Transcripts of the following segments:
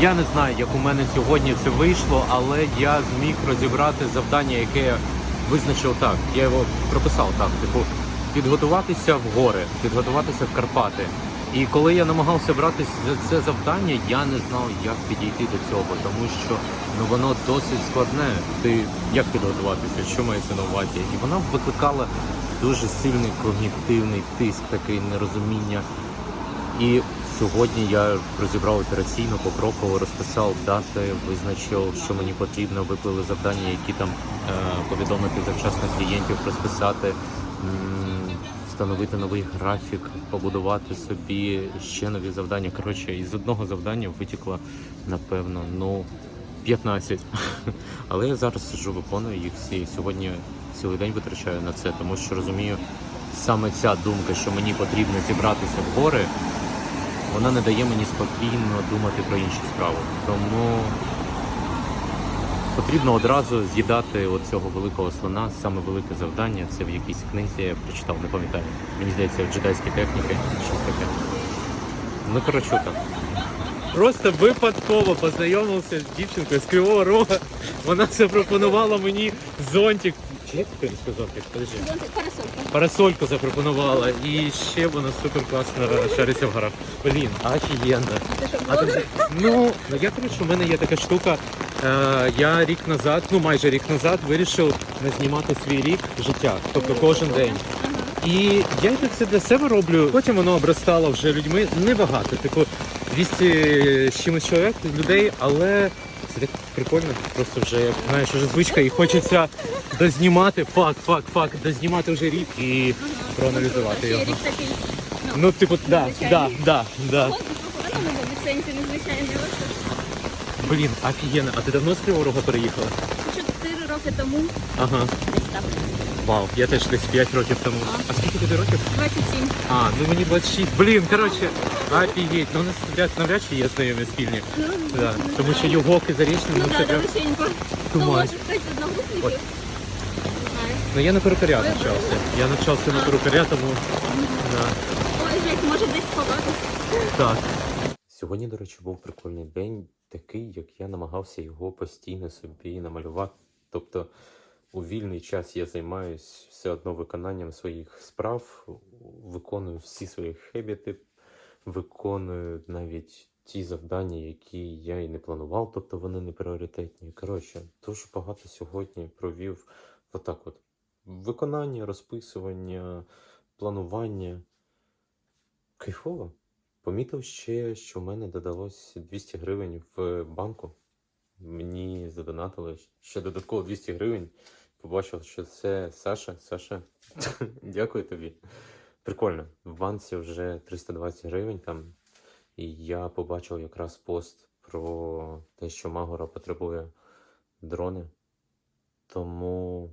Я не знаю, як у мене сьогодні це вийшло, але я зміг розібрати завдання, яке я визначив так. Я його прописав так. Типу, підготуватися в гори, підготуватися в Карпати. І коли я намагався братися за це завдання, я не знав, як підійти до цього, тому що ну воно досить складне. Ти як підготуватися, що мається на увазі? І воно викликало дуже сильний когнітивний тиск, такий нерозуміння. І сьогодні я розібрав операційно, покроково розписав дати, визначив, що мені потрібно, виклали завдання, які там е, повідомити завчасно клієнтів, розписати, встановити новий графік, побудувати собі ще нові завдання. Коротше, із одного завдання витікло, напевно, ну 15. Але я зараз сиджу, виконую їх всі. Сьогодні цілий день витрачаю на це, тому що розумію, саме ця думка, що мені потрібно зібратися в гори, вона не дає мені спокійно думати про інші справи. Тому потрібно одразу з'їдати оцього великого слона. Саме велике завдання це в якійсь книзі я прочитав, не пам'ятаю. Мені здається, в джедайській техніки, щось таке. Ну, коротше, так. Просто випадково познайомився з дівчинкою з Кривого Рога. Вона запропонувала мені зонтик. Чи як ти зонтик? Подожди. Парасолька. Парасольку запропонувала і ще вона супер класно шариться в горах. Блін, офігенно. А ти, блогер? ну, я коротше, у мене є така штука. Е, я рік назад, ну майже рік назад, вирішив не знімати свій рік життя, тобто кожен день. І я це для себе роблю. Потім воно обростало вже людьми небагато, типу 200 з чимось чоловік, людей, але це так прикольно. Просто вже знаєш, вже звичка і хочеться дознімати факт, факт, факт, дознімати вже рік і проаналізувати його. рік такий. Ну, типу, да, да, да, да. Блін, офігенно. А ти давно з Кривого Рога переїхала? Чотири роки тому Ага. десь так. Вау, я теж десь 5 років тому. А скільки тобі років? 27. А, ну мені 26. Блін, коротше, офігеть. Ну, у нас навряд, навряд чи є знайомі спільні. Ну, Да. Тому що Югок і Зарічний, Ну ну це так, прям... далеченько. Ну, може, хтось з одногрупників. От. Не знаю. Ну я на перукаря навчався. Я навчався на перукаря, тому... Да. Ой, як може десь сховатися. Так. Сьогодні, до речі, був прикольний день, такий, як я намагався його постійно собі намалювати. Тобто у вільний час я займаюся все одно виконанням своїх справ, виконую всі свої хебіти, виконую навіть ті завдання, які я і не планував, тобто вони не пріоритетні. Коротше, дуже багато сьогодні провів отак от. Виконання, розписування, планування. Кайфово. Помітив ще, що в мене додалось 200 гривень в банку. Мені задонатили ще додатково 200 гривень. Побачив, що це Саша. Саша, дякую тобі. Прикольно. В банці вже 320 гривень там. І я побачив якраз пост про те, що Магора потребує дрони. Тому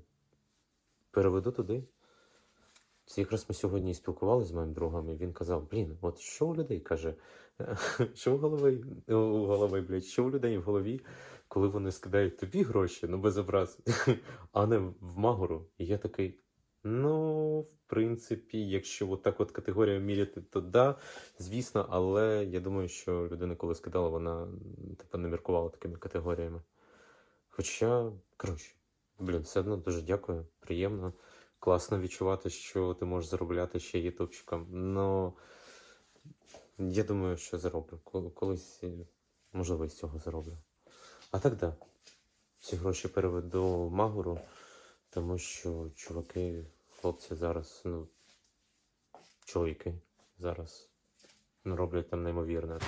переведу туди. Якраз ми сьогодні спілкувалися з моїм другом, і він казав: блін, от що у людей каже, що у голови, у голови, блядь, що у людей в голові, коли вони скидають тобі гроші, ну без образ, а не в Магору. І я такий. Ну, в принципі, якщо от так от категорія міряти, то да, звісно, але я думаю, що людина, коли скидала, вона типу, не міркувала такими категоріями. Хоча, коротше, блін, все одно дуже дякую, приємно. Класно відчувати, що ти можеш заробляти ще ютубчиком. Ну, я думаю, що зароблю. Колись, е, можливо, з цього зароблю. А так, да. Ці гроші переведу Магуру, тому що чуваки, хлопці зараз, ну, чоловіки зараз ну, роблять там неймовірне.